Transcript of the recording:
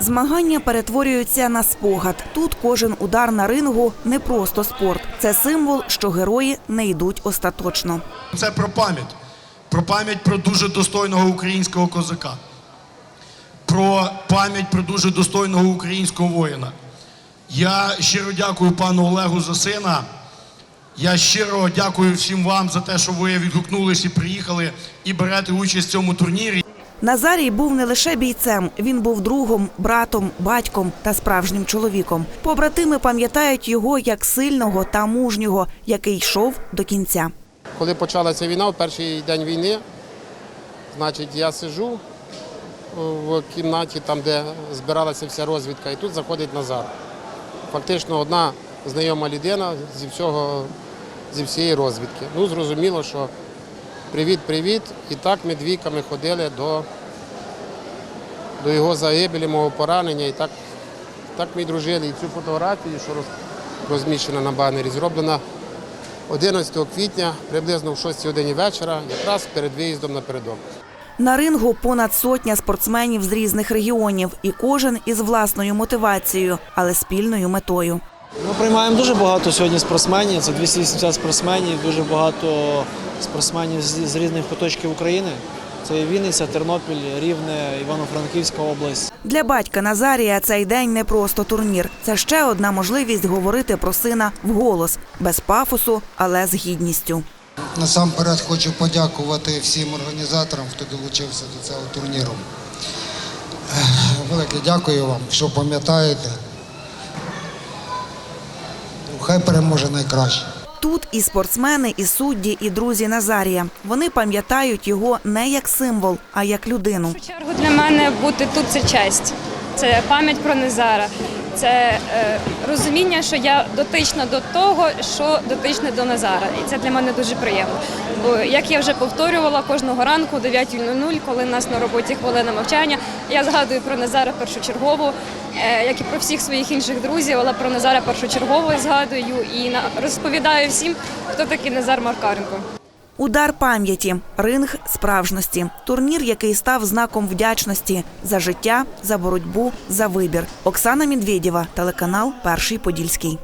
Змагання перетворюються на спогад. Тут кожен удар на рингу не просто спорт. Це символ, що герої не йдуть остаточно. Це про пам'ять. Про пам'ять про дуже достойного українського козака. Про пам'ять про дуже достойного українського воїна. Я щиро дякую пану Олегу за сина. Я щиро дякую всім вам за те, що ви відгукнулись і приїхали і берете участь в цьому турнірі. Назарій був не лише бійцем, він був другом, братом, батьком та справжнім чоловіком. Побратими пам'ятають його як сильного та мужнього, який йшов до кінця. Коли почалася війна, в перший день війни, значить, я сижу в кімнаті, там, де збиралася вся розвідка, і тут заходить Назар. Фактично одна знайома людина зі всього, зі всієї розвідки. Ну, зрозуміло, що привіт-привіт. І так ми двійками ходили до, до його загибелі, мого поранення. І так, так ми дружили. І цю фотографію, що розміщена на банері, зроблена 11 квітня, приблизно в 6 годині вечора, якраз перед виїздом на передок. На рингу понад сотня спортсменів з різних регіонів, і кожен із власною мотивацією, але спільною метою. Ми приймаємо дуже багато сьогодні спортсменів. Це 280 спортсменів, дуже багато спортсменів з, з різних куточків України. Це Вінниця, Тернопіль, Рівне, Івано-Франківська область. Для батька Назарія цей день не просто турнір. Це ще одна можливість говорити про сина вголос, без пафосу, але з гідністю. Насамперед хочу подякувати всім організаторам, хто долучився до цього турніру. Велике дякую вам, що пам'ятаєте. Хай переможе найкраще. Тут і спортсмени, і судді, і друзі Назарія. Вони пам'ятають його не як символ, а як людину. В першу чергу для мене бути тут це честь. Це пам'ять про Незара. Це е, розуміння, що я дотична до того, що дотичне до Назара. І це для мене дуже приємно. Бо як я вже повторювала кожного ранку о 9.00, коли нас на роботі хвилина мовчання, я згадую про Назара першочергово, як і про всіх своїх інших друзів, але про Назара першочергово згадую і розповідаю всім, хто такий Назар Маркаренко. Удар пам'яті, ринг справжності, турнір, який став знаком вдячності за життя, за боротьбу, за вибір. Оксана Медведєва, телеканал Перший Подільський.